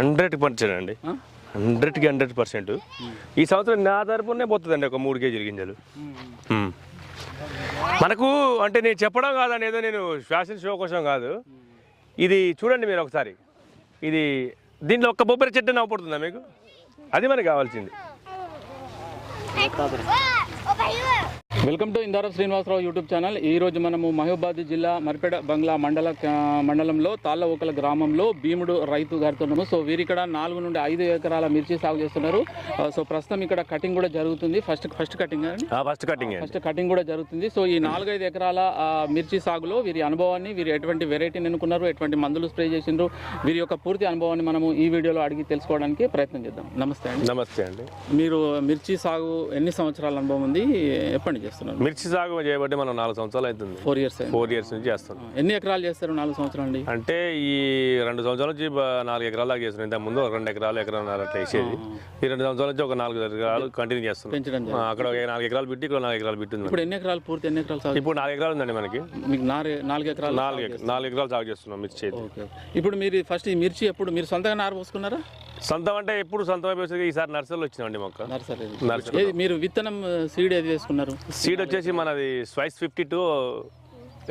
Hundred percent అండి? హండ్రెడ్కి hundred percent. ఈ సంవత్సరం నా తరపునే పోతుందండి ఒక మూడు కేజీల గింజలు. మనకు అంటే నేను చెప్పడం కాదండి ఏదో నేను ఫ్యాషన్ షో కోసం కాదు. ఇది చూడండి మీరు ఒకసారి. ఇది దీంట్లో ఒక్క బొబ్బరి చెట్టు నవ్వుపడుతుందా మీకు? అది మనకి కావాల్సింది. Welcome to Indara Srinivasarao YouTube channel. ఈ రోజు మనము మహబూబాద్ జిల్లా మరిపేట బంగ్లా మండల మండలంలో తాళ్ళఓకల గ్రామంలో భీముడు రైతు గారితో ఉన్నాము. సో వీరు ఇక్కడ నాలుగు నుండి ఐదు ఎకరాల మిర్చి సాగు చేస్తున్నారు. సో ప్రస్తుతం ఇక్కడ కటింగ్ కూడా జరుగుతుంది. First first cutting first cutting first cutting కూడా జరుగుతుంది. సో ఈ నాలుగైదు ఎకరాల మిర్చి సాగులో వీరి అనుభవాన్ని వీరు ఎటువంటి వెరైటీని ఎన్నుకున్నారు ఎటువంటి మందులు స్ప్రే చేసిండ్రు వీరి యొక్క పూర్తి అనుభవాన్ని మనము ఈ వీడియోలో అడిగి తెలుసుకోవడానికి ప్రయత్నం చేద్దాం. నమస్తే అండి. నమస్తే అండి. మీరు మిర్చి సాగు ఎన్ని సంవత్సరాల అనుభవం ఉంది? ఎప్పటి నుంచి? చేస్తున్నారు మిర్చి సాగు చేయబట్టి మనం నాలుగు సంవత్సరాలు అవుతుంది. ఫోర్ ఇయర్స్ ఫోర్ ఇయర్స్ నుంచి చేస్తున్నాం ఎన్ని ఎకరాలు చేస్తారు నాలుగు సంవత్సరాలు అండి అంటే ఈ రెండు సంవత్సరాల నుంచి నాలుగు ఎకరాల దాకా చేస్తున్నాం. ఇంత ముందు రెండు ఎకరాలు ఎకరాలు అట్లా వేసేది. ఈ రెండు సంవత్సరాల నుంచి ఒక నాలుగు ఎకరాలు కంటిన్యూ చేస్తున్నాం. అక్కడ ఒక నాలుగు ఎకరాలు పెట్టి ఇక్కడ నాలుగు ఎకరాలు పెట్టి ఉంది. ఇప్పుడు ఎన్ని ఎకరాలు పూర్తి ఎన్ని ఎకరాలు సాగు ఇప్పుడు నాలుగు ఎకరాలు ఉందండి మనకి. మీకు నాలుగు ఎకరాలు నాలుగు నాలుగు ఎకరాలు సాగు చేస్తున్నాం మిర్చి ఇప్పుడు మీరు ఫస్ట్ ఈ మిర్చి ఎప్పుడు మీరు సొంతంగా నారు పోసుకున్నారా? సొంతం అంటే ఎప్పుడు సొంతం అయిపోయి ఈసారి నర్సరీలో వచ్చినామండి మొక్క. నర్సరీ నర్సరీ మీరు విత్తనం సీడ్ ఏది వేసుకున్నారు? సీడ్ వచ్చేసి మనది స్వైస్ ఫిఫ్టీ టూ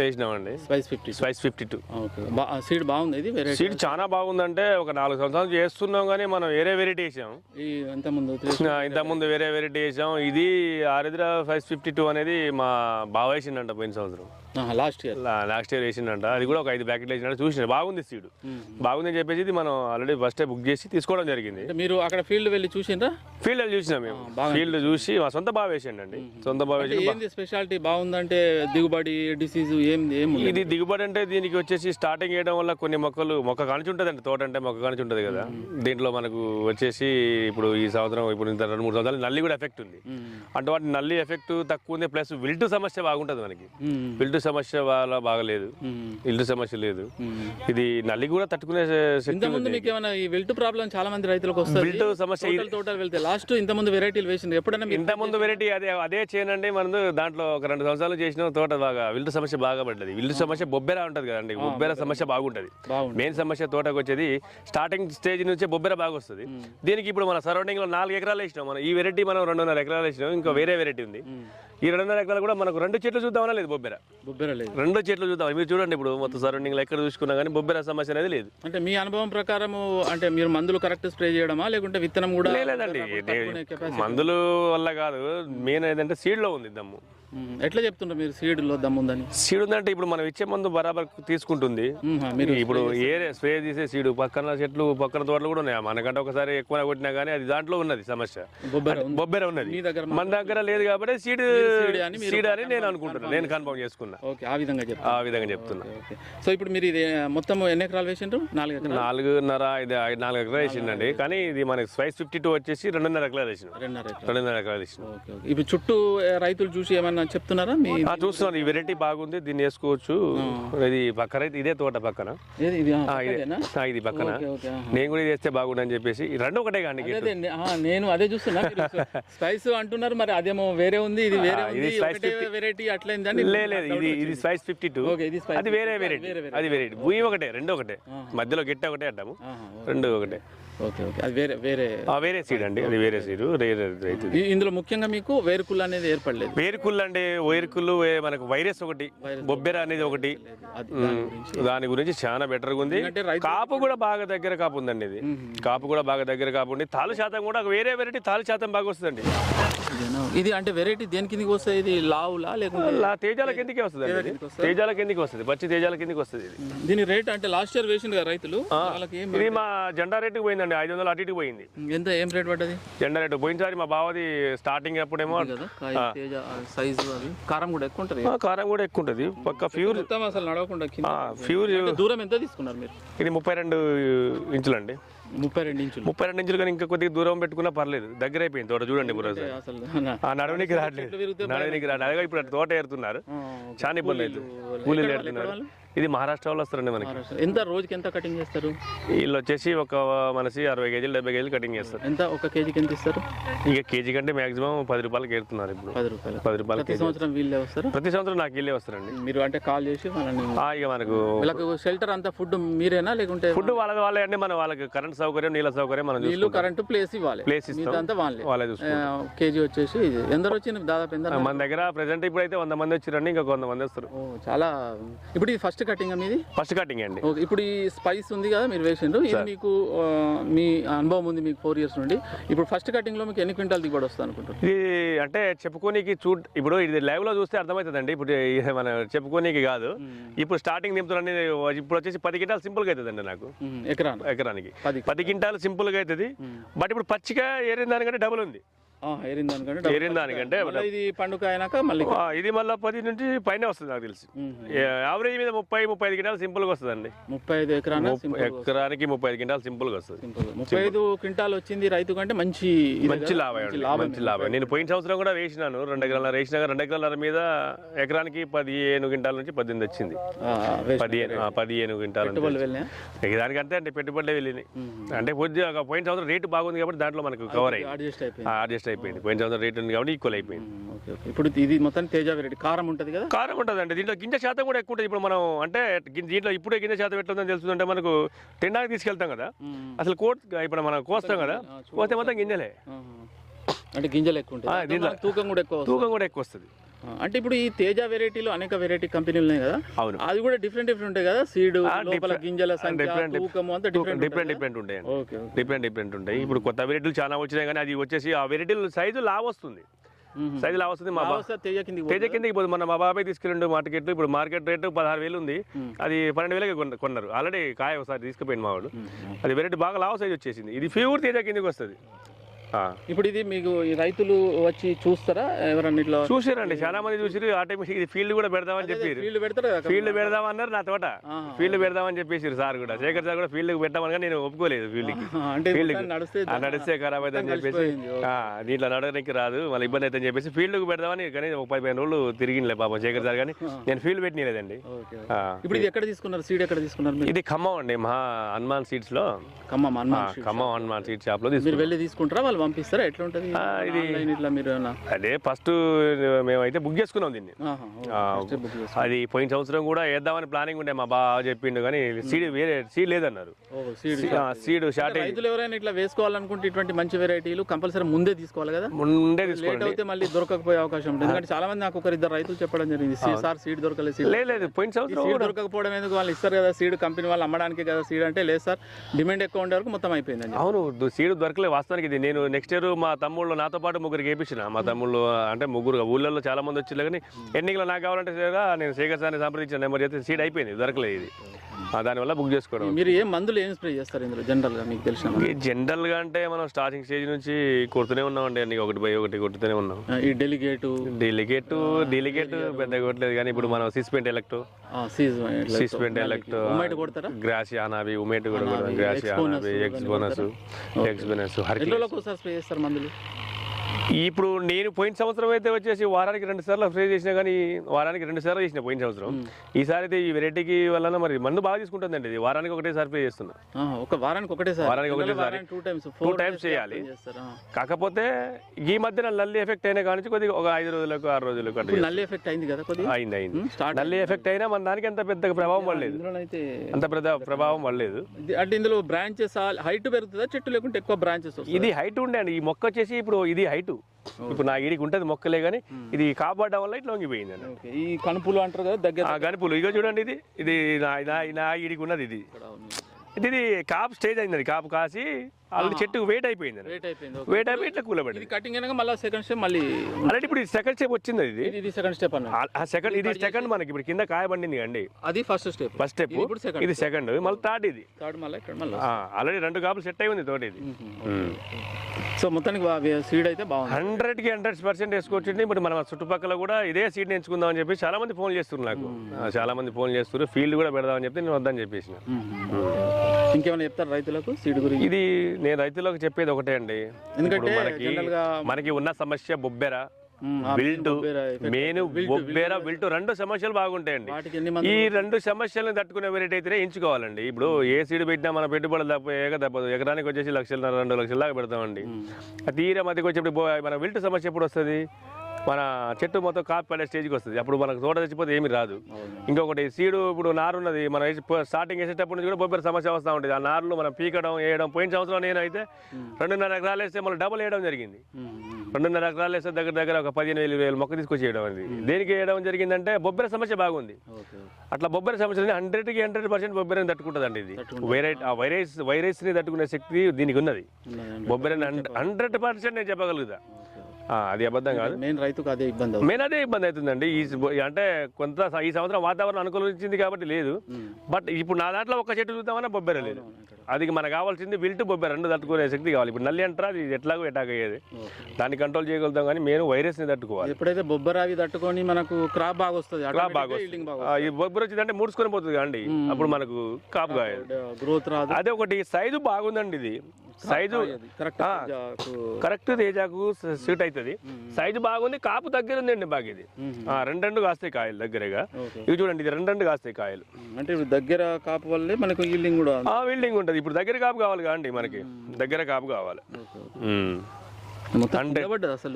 వేసినామండి స్పైస్ ఫిఫ్టీ స్వైస్ ఫిఫ్టీ టూ ఓకే సీడ్ బాగుంది ఇది వెరైటీ సీడ్ చాలా బాగుందంటే ఒక నాలుగు సంవత్సరాలు చేస్తున్నాం కానీ మనం వేరే వెరైటీ వేసాం. ఈ ఎంత ముందు ఆ, ఇంతకుముందు వేరే వెరైటీ వేసాం. ఇది ఆరిద్ర ఫైవ్ ఫిఫ్టీ టూ అనేది మా బావ వేసిండంట పోయిన సంవత్సరం. లాస్ట్ ఇయర్ లాస్ట్ ఇయర్ వేసిండంట. అది కూడా ఒక ఐదు ప్యాకెట్లు వేసినట్టు చూసిన బాగుంది సీడ్ బాగుంది అని చెప్పేసి ఇది మనం ఆల్రెడీ ఫస్ట్ బుక్ చేసి తీసుకోవడం జరిగింది. మీరు అక్కడ ఫీల్డ్ వెళ్ళి చూసిండ్రా? ఫీల్డ్ చూసినాం మేము. ఫీల్డ్ చూసి మా సొంత బావ వేసిండండి. సొంత బావ ఏంది స్పెషాలిటీ బాగుందంటే దిగుబడి డిసీజ్ ఏం ఏం ఉంది? ఇది దిగుబడి అంటే దీనికి వచ్చేసి స్టార్టింగ్ చేయడం వల్ల కొన్ని మొక్కలు మొక్క కానిచి ఉంటుంది అండి తోట అంటే మొక్క కానిచి ఉంటుంది కదా. దీంట్లో మనకు వచ్చేసి ఇప్పుడు ఈ సంవత్సరం ఇప్పుడు ఇంత రెండు మూడు సంవత్సరాలు నల్లి కూడా ఎఫెక్ట్ ఉంది. మ్మ్. అటువంటి నల్లి ఎఫెక్ట్ తక్కువ ఉంది ప్లస్ విల్టు సమస్య బాగుంటుంది మనకి. విల్టు సమస్య వాళ్ళ బాగలేదు. విల్టు సమస్య లేదు. ఇది నల్లి కూడా తట్టుకునే శక్తి ఇంత ముందు మీకు ఏమైనా ఈ వెల్ట్ ప్రాబ్లం చాలా మంది రైతులకు వస్తుంది? విల్టు సమస్య టోటల్ వెళ్తే లాస్ట్ ఇంత ముందు వెరైటీలు వేసింది ఎప్పుడైనా ఇంత ముందు వెరైటీ అదే అదే చేయనండి మనం దాంట్లో ఒక రెండు సంవత్సరాలు చేసిన తోట బాగా విల్టు సమస్య బాగా పడ్డది. విల్టు సమస్య బొబ్బెర ఉంటది కదండి. బొబ్బెర సమస్య బాగుంటది. మెయిన్ సమస్య తోటకు వచ్చేది స్టార్టింగ్ స్టేజ్ నుంచే బొబ్బెర బాగా వస్తుంది. దీనికి ఇప్పుడు మన సరౌండింగ్లో నాలుగు ఎకరాలు వేసినాం. మనం ఈ వెరైటీ మనం రెండున్నర ఎకరాలు వేసినాం. ఇంకా వేరే వెరైటీ ఉంది. ఈ రెండున్నర ఎకరాలు కూడా మనకు రెండు చెట్లు చూద్దామన్నా లేదు బొబ్బెర. బొబ్బెర లేదు. రెండు చెట్లు చూద్దాం. మీరు చూడండి ఇప్పుడు మొత్తం సరౌండింగ్లో ఎక్కడ చూసుకున్నా కానీ బొబ్బెర సమస్య అనేది లేదు. అంటే మీ అనుభవం ప్రకారము అంటే మీరు మందులు కరెక్ట్ స్ప్రే చేయడమా? లేకుంటే విత్తనం కూడా లేదండి? మందులు వల్ల కాదు. మెయిన్ ఏంటంటే సీడ్లో ఉంది దమ్ము. మ్మ్. ఎట్లా చెప్తుండ్రు మీరు సీడ్లో దమ్ముందని? సీడ్ ఉందంటే ఇప్పుడు మనం ఇచ్చే మందు బరాబర్ తీసుకుంటుంది. మీరు ఇప్పుడు ఏ స్ప్రే చేసే సీడు పక్కన చెట్లు పక్కన తోటలు కూడా ఉన్నాయి? మనకంటే ఒకసారి ఎక్కువ కొట్టినా కానీ అది దాంట్లో ఉన్నది సమస్య. బొబ్బెర ఉన్నది. మన దగ్గర లేదు కాబట్టి సీడ్ సీడ్ అని నేను అనుకుంటున్నాను నేను కన్ఫర్మ్ చేసుకున్నా. ఓకే ఆ విధంగా చెప్తాను ఆ విధంగా చెప్తున్నా. సో ఇప్పుడు మీరు ఇది మొత్తం ఎన్ని ఎకరాలు వేసిండ్రు? నాలుగు ఎకరాలు? నాలుగున్నర నాలుగు ఎకరాలు వేసిండండి. కానీ ఇది మనకి స్పైస్ ఫిఫ్టీ టూ వచ్చేసి రెండున్నర ఎకరాలు వేసిన. రెండున్నర ఎకరాలు. వేసిన. ఇప్పుడు చుట్టూ రైతులు చూసి ఏమన్నా చెప్తున్నారా? మీ ఆ, చూస్తున్నాను. ఈ వెరైటీ బాగుంది. దీన్ని వేసుకోవచ్చు. ఇది పక్కన అయితే ఇదే తోట పక్కన. ఏది? ఇది ఆ, ఆ, ఇదే. పక్కదేనా? ఆ, ఇది పక్కన. ఓకే ఓకే ఆహా. నేను కూడా ఇది వేస్తే బాగుండని చెప్పేసి. ఈ రెండు ఒకటే కానీ అదే ఆ, నేను అదే చూస్తున్నా. స్పైస్ అంటున్నారు మరి అదేమో వేరే ఉంది ఇది వేరే ఇది ఉంది spice ఒకటే వెరైటీ అట్లయిందని లే లేదు ఇది ఇది స్పైస్ ఫిఫ్టీ టూ. ఓకే ఇది స్పైస్ అది వేరే వెరైటీ అది వెరైటీ భూమి ఒకటే రెండు ఒకటే. మధ్యలో గిట్ట ఒకటే అంటాము. రెండు ఒకటే. Okay okay. అది వేరే వేరే ఆ వేరే సీడ్ అండి. అది వేరే సీడ్ ఈ- ఇందులో ముఖ్యంగా మీకు వేరుకుళ్ళు అనేది ఏర్పడలేదు. వేరుకుళ్ళు అంటే వేరుకుళ్ళు మనకు వైరస్ ఒకటి బొబ్బెర అనేది ఒకటి. దాని గురించి చాలా బెటర్గా ఉంది. కాపు కూడా బాగా దగ్గర కాపు ఉందండి ఇది. కాపు కూడా బాగా దగ్గర కాపు ఉంది. తాలు శాతం కూడా వేరే వెరైటీ తాలు శాతం బాగా వస్తుందండి. ఇదేనా? ఇది అంటే వెరైటీ దేని కిందకి వస్తాయి ఇది లావులా లేకుంటే లా తేజాల కిందకే వస్తుంది? తేజాల కిందకి వస్తుంది. పచ్చి తేజాల కిందకి వస్తుంది దీని రేట్ అంటే లాస్ట్ ఇయర్ వేసింది కదా రైతులు. ఇది మా జెండా రేటుకి పోయిందండి. ఐదు వందలు అటు ఇటు పోయింది. ఎంత ఏం రేట్ పడ్డది? జెండా రేటు. పోయినసారి మా బావది స్టార్టింగ్ అప్పుడేమో సైజు కారం కూడా ఎక్కువ ఉంటుంది కారం కూడా ఎక్కువ ఉంటుంది. పక్క ఫ్యూర్ అసలు నడవకుండా ఫ్యూర్ దూరం ఎంత తీసుకున్నారు మీరు? ఇది ముప్పై రెండు ఇంచులండి. ముప్పై రెండు ఇంచులు. ముప్పై రెండు ఇంచులు కానీ ఇంకా కొద్దిగా దూరం పెట్టుకున్నా పర్లేదు. దగ్గర అయిపోయింది తోట చూడండి ఆ నడవనికి రావట్లేదు. నడవనికి రావట్లేదు. ఇప్పుడు తోట ఏరుతున్నారు. చాలా ఇబ్బంది అవుతుంది కూలీలు ఏరుతున్నారు. ఇది మహారాష్ట్ర వాళ్ళు వస్తారండి మనకి ఎంత రోజుకి ఎంత కటింగ్ చేస్తారు? వీళ్ళు వచ్చేసి ఒక మనసి అరవై కేజీలు డెబ్బై కేజీలు కటింగ్ చేస్తారు. ఎంత? ఒక కేజీకి ఎంత ఇస్తారు? ఇక కేజీ కంటే మాక్సిమం పది రూపాయలకి ఏరుతున్నారు ఇప్పుడు. పది రూపాయలు. పది రూపాయలు ప్రతి సంవత్సరం వీళ్ళే వస్తారు? ప్రతి సంవత్సరం నాకు వీళ్ళే వస్తారండి. మీరు అంటే కాల్ చేసి ఇక మనకు వీళ్ళకి షెల్టర్ అంతా ఫుడ్ మీరేనా లేకుంటే ఫుడ్ వాళ్ళకి వాళ్ళే అండి మన వాళ్ళకి కరెంట్ సౌకర్యం నీళ్ళ సౌకర్యం మనం వీళ్ళు చూసుకుంటాం. కరెంట్ ప్లేస్ ఇవ్వాలి ప్లేస్ ఇస్తాం. వాళ్ళే. వాళ్ళే కేజీ వచ్చేసి. ఎందరు వచ్చింది? దాదాపు మన దగ్గర ప్రెసెంట్ ఇప్పుడైతే వంద మంది వచ్చారండి ఇంకా వంద మంది వస్తారు. చాలా ఇప్పుడు ఇది ఫస్ట్ కటింగ్ మీది? ఫస్ట్ కటింగ్ అండి. ఓకే ఇప్పుడు ఈ స్పైస్ ఉంది కదా మీరు వేసిండ్రు. ఇది మీకు మీ అనుభవం ఉంది మీకు ఫోర్ ఇయర్స్ నుండి. ఇప్పుడు ఫస్ట్ కటింగ్లో మీకు ఎన్ని క్వింటాల్ దిగుబడి వస్తుంది అనుకుంటున్నారు? ఇది అంటే చెప్పుకోనికి చూ ఇప్పుడు ఇది లైవ్లో చూస్తే అర్థమవుతుందండి. ఇప్పుడు మన చెప్పుకోనికి కాదు. ఇప్పుడు స్టార్టింగ్ నింపుతారని ఇప్పుడు వచ్చేసి పది గింటాలు సింపుల్గా అవుతుందండి నాకు. ఎకరానికి. పది గింటాలు సింపుల్గా అవుతుంది. బట్ ఇప్పుడు పచ్చిగా ఏరిన దానికంటే డబుల్ ఉంది. ఏరిన దానికంటే ఇది పండుగ అయినాక మళ్ళీ ఇది మళ్ళీ పది నుంచి పైన వస్తుంది నాకు తెలిసి. యావరేజ్ మీద ముప్పై ముప్పై ఐదు గింటాలు సింపుల్గా వస్తుందండి. ముప్పై ఐదు ఎకరాన ఎకరానికి ముప్పై ఐదు గింటాలు సింపుల్గా వస్తుంది ముప్పై ఐదు క్వింటాల్ వచ్చింది రైతు కంటే మంచి మంచి? లాభం మంచి అండి. లాభం నేను పోయిన సంవత్సరం కూడా వేసినాను రెండు ఎకరాల వేసినా రెండు ఎకరాల మీద ఎకరానికి పదిహేను క్వింటాల నుంచి పద్దెనిమిది వచ్చింది. పదిహేను పదిహేను క్వింటాల ఇక దానికంటే అంటే పెట్టుబడులే వెళ్ళినాయి. అంటే కొద్దిగా పోయిన సంవత్సరం రేటు బాగుంది కాబట్టి దాంట్లో మనకు కవర్ అయ్యింది. అడ్జస్ట్ అయిపోయింది. పోయిన సంవత్సరం రేట్ ఉంది కాబట్టి ఈక్వల్ అయిపోయింది. Um, okay okay. ఇప్పుడు ఇది మొత్తం తేజ వెరైటీ కారం ఉంటుంది కదా? కారం ఉంటుందండి. దీంట్లో గింజ శాతం కూడా ఎక్కువ ఉంటుంది. ఇప్పుడు మనం అంటే దీంట్లో ఇప్పుడే గింజ శాతం ఎట్లా ఉందని తెలుస్తుందంటే మనకు తినడానికి తీసుకెళ్తాం కదా. అసలు కోట్ ఇప్పుడు మనం కోస్తాం కదా. కోస్తే మొత్తం గింజలే. ఆహా. అంటే గింజలు ఎక్కువ ఉంటాయి. దీంట్లో- తూకం కూడా ఎక్కువ వస్తుంది. తూకం కూడా ఎక్కువ వస్తుంది. అంటే ఇప్పుడు ఈ తేజ వెరైటీలో అనేక వెరైటీ కంపెనీలు ఉన్నాయి కదా? అవును. అది కూడా డిఫరెంట్ డిఫరెంట్ ఉంటాయి కదా? సీడ్ లోపల గింజల సంఖ్య different- తూకము అంతా different different different okay okay. Different different ఉంటాయి. ఇప్పుడు కొత్త వెరైటీలు చాలా వచ్చినాయి కానీ అది వచ్చేసి ఆ వెరైటీలు సైజు లావ్ వస్తుంది. సైజు లావ్ వస్తుంది మా తేజ కిందికి తేజ కిందకి పోతుంది. మన మా బాబాయ్ తీసుకెళ్ళండు మార్కెట్. ఇప్పుడు మార్కెట్ రేటు పదహారు వేలు ఉంది. అది పన్నెండు వేలకి కొన్న- కొన్నారు. ఆల్రెడీ కాయ ఒకసారి తీసుకుపోయింది మా వాడు. అది వెరైటీ బాగా లావ్ సైజ్ వచ్చేసింది. ఇది ప్యూర్ తేజ కిందకి వస్తుంది. ఇప్పుడు ఇది మీకు ఈ రైతులు వచ్చి చూస్తారా? ఎవరన్నా ఇట్లా చూసారండి చాలా మంది చూసి ఆటోమేటిక్ ఇది ఫీల్డ్ కూడా పెడదామని చెప్పారు. ఫీల్డ్ పెడతారు కదా ఫీల్డ్ పెడదామన్నారు నా తోట. ఫీల్డ్ పెడదామని చెప్పేసి సార్ కూడా. శేఖర్ సార్ కూడా ఫీల్డ్ పెట్టామని కానీ నేను ఒప్పుకోలేదు ఫీల్డ్కి ఫీల్డ్ నడిస్తే ఖరాబ్ అవుతుందని చెప్పేసి. దీంట్లో నడవడానికి రాదు మళ్ళీ ఇబ్బంది అవుతుందని చెప్పేసి ఫీల్డ్కు పెడదామని కానీ ఒక పదిహేను రోజులు తిరిగిలే పాపం శేఖర్ సార్ కానీ. నేను ఫీల్డ్ పెట్టినలేదండి. ఇప్పుడు ఇది ఎక్కడ తీసుకున్నారు? సీడ్ ఎక్కడ తీసుకున్నారు ఇది ఖమ్మం అండి మహా హనుమాన్ సీడ్స్లో ఖమ్మం హనుమాన్. ఖమ్మం హనుమాన్ సీడ్ షాప్లో వెళ్ళి వాళ్ళు పంపిస్తారా? ఎట్లా ఉంటుంది ఇది- ఇట్లా మీరు? అదే ఫస్ట్ మేమైతే బుక్ చేసుకున్నాం దీన్ని. అది పోయిన సంవత్సరం కూడా వేద్దామని ప్లానింగ్ ఉండే మా బావ చెప్పిండు కానీ సీడ్ వేరే సీడ్ లేదన్నారు. సీడ్ షార్టేజ్ రైతులు ఎవరైనా ఇట్లా వేసుకోవాలనుకుంటే ఇటువంటి మంచి వెరైటీలు కంపల్సరీ ముందే తీసుకోవాలి కదా? ముందే లేట్ అయితే మళ్ళీ దొరకకపోయే అవకాశం ఉంటుంది. ఎందుకంటే చాలా మంది నాకు ఒకరు ఇద్దరు రైతులు చెప్పడం జరిగింది. "సీ- సార్ సీడ్ దొరకలేదు సీడ్ లేదు పోయిన సంవత్సరం సీడ్ దొరకకపోవడం ఎందుకు? వాళ్ళు ఇస్తారు కదా సీడ్ కంపెనీ వాళ్ళు అమ్మడానికి కదా సీడ్ అంటే లేదు సార్. డిమాండ్ ఎక్కువ ఉండే వరకు మొత్తం అయిపోయిందని అవును సీడ్ దొరకలేదు వాస్తవానికి ఇది. నేను నెక్స్ట్ ఇయర్ మా తమ్ముళ్ళు నాతో పాటు ముగ్గురికి వేయించిన మా తమ్ముళ్ళు అంటే ముగ్గురు ఊళ్ళల్లో చాలా మంది వచ్చిళ్ళు కానీ ఎన్నికలు నాకు కావాలంటే నేను శేఖర్ సార్ని సంప్రదించిన నెంబర్ చేస్తే సీడ్ అయిపోయింది దొరకలేదు ఇది. ఆ, దానివల్ల బుక్ చేసుకోవడం. మీరు ఏం మందులు ఏం స్ప్రే చేస్తారు ఇందులో జనరల్గా మీకు తెలిసిన ఈ జనరల్గా అంటే మనం స్టార్టింగ్ స్టేజ్ నుంచి కొడుతూనే ఉన్నామండి అన్ని ఒకటి బై ఒకటి కొడుతూనే ఉన్నాం. ఈ డెలిగేటు డెలిగేట్ డెలిగేట్ పెద్ద కొట్టలేదు కానీ ఇప్పుడు మనం సిస్పెంట్ ఎలక్ట్ సిస్పెంట్ ఎలక్ట్ గ్రాసి అనావి ఉమేట్ కూడా గ్రాసి ఎక్స్బోనస్ ఎన్ని హర్కి రోజులకు ఒకసారి స్ప్రే చేస్తారు మందులు? ఇప్పుడు నేను పోయిన సంవత్సరం అయితే వచ్చేసి వారానికి రెండు సార్లు స్ప్రే చేసినా కానీ వారానికి రెండు సార్లు చేసిన పోయిన సంవత్సరం. ఈసారి అయితే ఈ వెరైటీకి వలన మరి మందు బాగా తీసుకుంటుందండి ఇది. వారానికి ఒకటేసారి స్ప్రే చేస్తున్నా. ఒక వారానికి ఒకటే సార్. వారానికి ఒకటేసారి. టూ టైమ్స్ చేయాలి. కాకపోతే ఈ మధ్యన నల్లి ఎఫెక్ట్ అయినా కానీ కొద్దిగా ఒక ఐదు రోజులకు ఆరు రోజులకు నల్లి ఎఫెక్ట్ అయింది కదా అయింది నల్లి ఎఫెక్ట్ అయినా మన దానికి అంత పెద్ద ప్రభావం పడలేదు. అంత పెద్ద ప్రభావం పడలేదు. అంటే ఇందులో బ్రాంచెస్ హైట్ పెరుగుతుందా చెట్టు లేకుంటే ఎక్కువ బ్రాంచెస్ ఇది హైట్ ఉండే అండి. ఈ మొక్క వచ్చేసి ఇప్పుడు ఇది హైట్ ఇప్పుడు నా ఈడికి ఉంటుంది మొక్కలే కానీ ఇది కాపాడడం వల్ల ఇట్లా వంగిపోయింది ఈ కనుపులు అంటారు కదా దగ్గర ఆ గనుపులు ఇగో చూడండి ఇది. ఇది నా నా- ఈడికి ఉన్నది ఇది. ఇది కాపు స్టేజ్ అయింది కాపు కాసి ఆల్రెడీ చెట్టుకు వెయిట్ అయిపోయింది. వెయిట్ అయిపోయింది ఓకే. వెయిట్ అయిపోయి ఇట్లా కూలబడింది. ఇది కటింగ్ అయినాక మళ్ళీ సెకండ్ స్టెప్ మళ్ళీ ఆల్రెడీ ఇప్పుడు సెకండ్ స్టెప్ వచ్చింది ఇది ఇది సెకండ్ స్టెప్ ఆ- సెకండ్ ఇది సెకండ్ మనకి ఇప్పుడు కింద కాయ పండింది అండి అది ఫస్ట్ స్టెప్ ఫస్ట్ స్టెప్ ఇది ఇప్పుడు second ఇది సెకండ్ మళ్ళీ థర్డ్ ఇది. థర్డ్ మళ్ళీ ఇక్కడ మళ్ళీ. ఆల్రెడీ రెండు కాపులు సెట్ అయి ఉంది తోటి ఇది. సో మొత్తానికి సీడ్ అయితే బాగుంది. హండ్రెడ్కి హండ్రెడ్ పర్సెంట్ వేసుకోవచ్చు ఇప్పుడు మన చుట్టుపక్కల కూడా ఇదే సీట్ ఎంచుకుందాం అని చెప్పి చాలా మంది ఫోన్ చేస్తున్నారు నాకు. చాలా మంది ఫోన్ చేస్తున్నారు. ఫీల్డ్ కూడా పెడదామని చెప్తే నేను వద్దని చెప్పేసిన. ఇంకేమైనా చెప్తారు రైతులకు? సీడ్ గురించి? ఇది నేను రైతులకు చెప్పేది ఒకటే అండి. ఎందుకంటే మనకి మనకి ఉన్న సమస్య బొబ్బెర విల్టు. మెయిన్ బొబ్బేర విల్టు రెండు సమస్యలు బాగుంటాయండి. ఈ రెండు సమస్యలను తట్టుకునే వెరైటీ అయితేనే ఎంచుకోవాలండి. ఇప్పుడు ఏ సీడ్ పెట్టినా మన పెట్టుబడులు తప్ప ఏక తప్పదు. ఎకరానికి వచ్చేసి లక్షల రెండు లక్షల దాకా పెడతామండి. తీర మధ్యకి వచ్చేప్పుడు మన విల్టు సమస్య ఎప్పుడు వస్తుంది? మన చెట్టు మొత్తం కాపు పడే స్టేజ్కి వస్తుంది. అప్పుడు మనకు తోట తెచ్చిపోతే ఏమీ రాదు. ఇంకొకటి సీడు ఇప్పుడు నారు ఉన్నది. మనం స్టార్టింగ్ వేసేటప్పుడు నుంచి కూడా బొబ్బరి సమస్య వస్తూ ఉంటుంది ఆ నారులు మనం పీకడం వేయడం పోయిన సంవత్సరం నేను అయితే రెండున్నర ఎకరాలు వేస్తే మళ్ళీ డబుల్ వేయడం జరిగింది. రెండున్నర ఎకరాలు వేస్తే దగ్గర దగ్గర ఒక పదిహేను వేలు వేలు మొక్క తీసుకొచ్చి వేయడం అది దేనికి వేయడం జరిగిందంటే బొబ్బరి సమస్య బాగుంది. అట్లా బొబ్బరి సమస్యని హండ్రెడ్కి హండ్రెడ్ పర్సెంట్ బొబ్బరిని తట్టుకుంటుందండి ఇది. వైరస్ ఆ వైరస్ వైరస్ని తట్టుకునే శక్తి దీనికి ఉన్నది. బొబ్బరిని హండ్రెడ్ పర్సెంట్ నేను చెప్పగలుగుతా. అది అబద్ధం కాదు. మెయిన్ రైతుకు అదే ఇబ్బంది మెయిన్ అదే ఇబ్బంది అవుతుందండి. ఈ అంటే కొంత ఈ సంవత్సరం వాతావరణం అనుకూలించింది కాబట్టి లేదు. బట్ ఇప్పుడు నా దాంట్లో ఒక చెట్టు చూద్దామన్నా బొబ్బెర లేదు. అది మనకు కావాల్సింది విల్టు బొబ్బెర రెండు తట్టుకునే శక్తి కావాలి. ఇప్పుడు నల్లి అంటారా? అది ఎట్లాగో ఎటాక్ అయ్యేది. దాన్ని కంట్రోల్ చేయగలుగుతాం కానీ మేము వైరస్ని తట్టుకోవాలి. ఎప్పుడైతే బొబ్బర అవి తట్టుకొని మనకు క్రాప్ బాగా వస్తుంది క్రాప్ బాగా ఈ బొబ్బర వచ్చిందంటే ముడుచుకొని పోతుంది కదండి. అప్పుడు మనకు కాపు కాయదు. గ్రోత్ రాదు. అదే ఒకటి సైజు బాగుందండి ఇది. సైజు కరెక్ట్ కరెక్ట్ తేజాకు సూట్ అవుతుంది సైజు బాగుంది కాపు దగ్గర ఉందండి బాగా ఇది. ఆ, రెండు రెండు కాస్తాయి కాయలు దగ్గరగా. ఇవి చూడండి ఇది రెండు రెండు కాస్తాయి కాయలు. అంటే ఇప్పుడు దగ్గర కాపు వల్లే మనకు ఈల్డింగ్ కూడా ఆ బిల్డింగ్ ఉంటుంది. ఇప్పుడు దగ్గర కాపు కావాలి కదండి మనకి. దగ్గర కాపు కావాలి. అసలు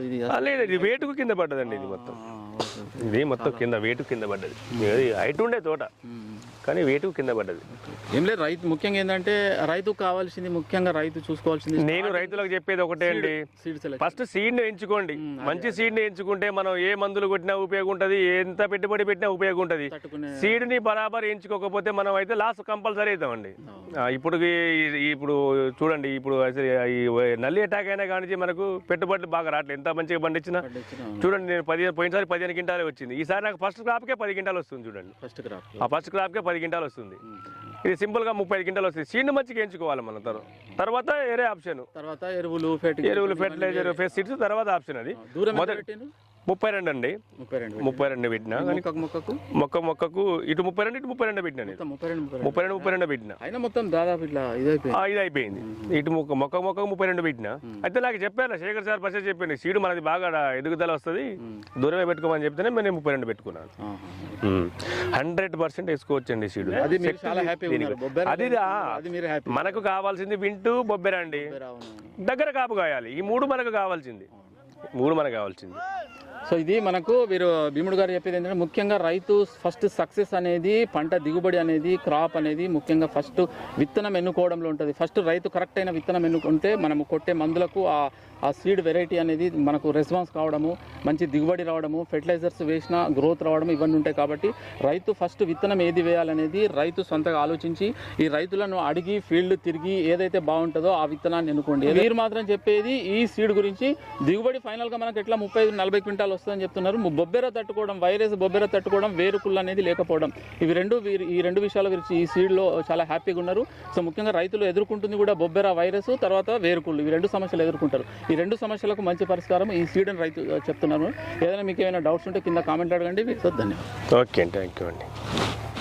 ఇది? ఆ, లేదు ఇది వేటుకు కింద పడ్డదండి ఇది మొత్తం. ఓకే. ఇది మొత్తం కింద వేటు కింద పడ్డది. హైట్ ఉండే తోట. కానీ వేటు కింద పడ్డది. ఏం లేదు రైతు ముఖ్యంగా ఏంటంటే రైతుకు కావాల్సింది ముఖ్యంగా రైతు చూసుకోవాల్సింది నేను రైతులకు చెప్పేది ఒకటే అండి. ఫస్ట్ సీడ్ని ఎంచుకోండి. మంచి సీడ్ని ఎంచుకుంటే మనం ఏ మందులు కొట్టినా ఉపయోగం ఉంటుంది ఎంత పెట్టుబడి పెట్టినా ఉపయోగం ఉంటుంది సీడ్ని బరాబర్ ఎంచుకోకపోతే మనం అయితే లాస్ కంపల్సరీ అవుతామండి. ఇప్పుడు ఇప్పుడు చూడండి ఇప్పుడు నల్లి అటాక్ అయినా కానీ మనకు పెట్టుబడులు బాగా రావట్లేదు. ఎంత మంచిగా పండించినా చూడండి నేను పదిహేను పోయినసారి పదిహేను క్వింటాలే వచ్చింది. ఈసారి నాకు ఫస్ట్ క్రాప్కే పది క్వింటాలు వస్తుంది చూడండి. ఫస్ట్ క్రాప్ ఆ ఫస్ట్ క్రాప్కే పది క్వింటాలు వస్తుంది. ఇది సింపుల్గా ముప్పై ఐదు క్వింటాలు వస్తుంది. సీడ్ మంచిగా ఎంచుకోవాలి మనం తర్వాత తర్వాత వేరే ఆప్షన్. తర్వాత ఎరువులు ఎరువులు ఫెర్టిలైజర్ ఫెసిడ్స్ తర్వాత ఆప్షన్ అది. దూరం? ముప్పై రెండు అండి ముప్పై రెండు ముప్పై రెండు పెట్టినా మొక్కకు మొక్క మొక్కకు ఇటు ముప్పై రెండు ఇటు ముప్పై రెండు పెట్టినా ముప్పై రెండు ముప్పై రెండు ముప్పై పెట్టినా. అయినా మొత్తం దాదాపు ఇట్లా ఇది అయిపోయింది ఇటు మొక్క మొక్క మొక్కకు ముప్పై రెండు పెట్టినా అయితే నాకు చెప్పాను శేఖర్ సార్ పరిచయం చెప్పండి సీడు మనది బాగా ఎదుగుదల వస్తుంది దూరమే పెట్టుకోమని చెప్తేనే నేను ముప్పై రెండు పెట్టుకున్నాను. హండ్రెడ్ పర్సెంట్ వేసుకోవచ్చండి సీడు. అది మనకు కావాల్సింది వింటూ బొబ్బెర అండి. దగ్గర కాపు కాయాలి. ఈ మూడు మనకు కావాల్సింది. మూడు మనకు కావాల్సింది. సో ఇది మనకు వీరు భీముడు గారు చెప్పేది ఏంటంటే ముఖ్యంగా రైతు ఫస్ట్ సక్సెస్ అనేది పంట దిగుబడి అనేది క్రాప్ అనేది ముఖ్యంగా ఫస్ట్ విత్తనం ఎన్నుకోవడంలో ఉంటుంది. ఫస్ట్ రైతు కరెక్ట్ అయిన విత్తనం ఎన్నుకుంటే మనము కొట్టే మందులకు ఆ ఆ సీడ్ వెరైటీ అనేది మనకు రెస్పాన్స్ కావడము మంచి దిగుబడి రావడము ఫెర్టిలైజర్స్ వేసిన గ్రోత్ రావడం ఇవన్నీ ఉంటాయి కాబట్టి రైతు ఫస్ట్ విత్తనం ఏది వేయాలనేది రైతు సొంతగా ఆలోచించి ఈ రైతులను అడిగి ఫీల్డ్ తిరిగి ఏదైతే బాగుంటుందో ఆ విత్తనాన్ని ఎన్నుకోండి. మీరు మాత్రం చెప్పేది ఈ సీడ్ గురించి దిగుబడి ఫైనల్గా మనకి ఎట్లా ముప్పై నలభై క్వింటాల్ వస్తుందని చెప్తున్నారు. బొబ్బెర తట్టుకోవడం వైరస్ బొబ్బెర తట్టుకోవడం వేరుకుళ్ళు అనేది లేకపోవడం. ఇవి రెండు వీరి ఈ రెండు విషయాల గురించి ఈ సీడ్లో చాలా హ్యాపీగా ఉన్నారు. సో ముఖ్యంగా రైతులు ఎదుర్కొంటుంది కూడా బొబ్బెర వైరస్ తర్వాత వేరుకుళ్ళు. ఇవి రెండు సమస్యలు ఎదుర్కొంటారు. ఈ రెండు సమస్యలకు మంచి పరిష్కారం ఈ సీడ్ అని రైతు చెప్తున్నారు. ఏదైనా మీకు ఏమైనా డౌట్స్ ఉంటే కింద కామెంట్ అడగండి. ధన్యవాదాలు. ఓకే థ్యాంక్ యూ అండి.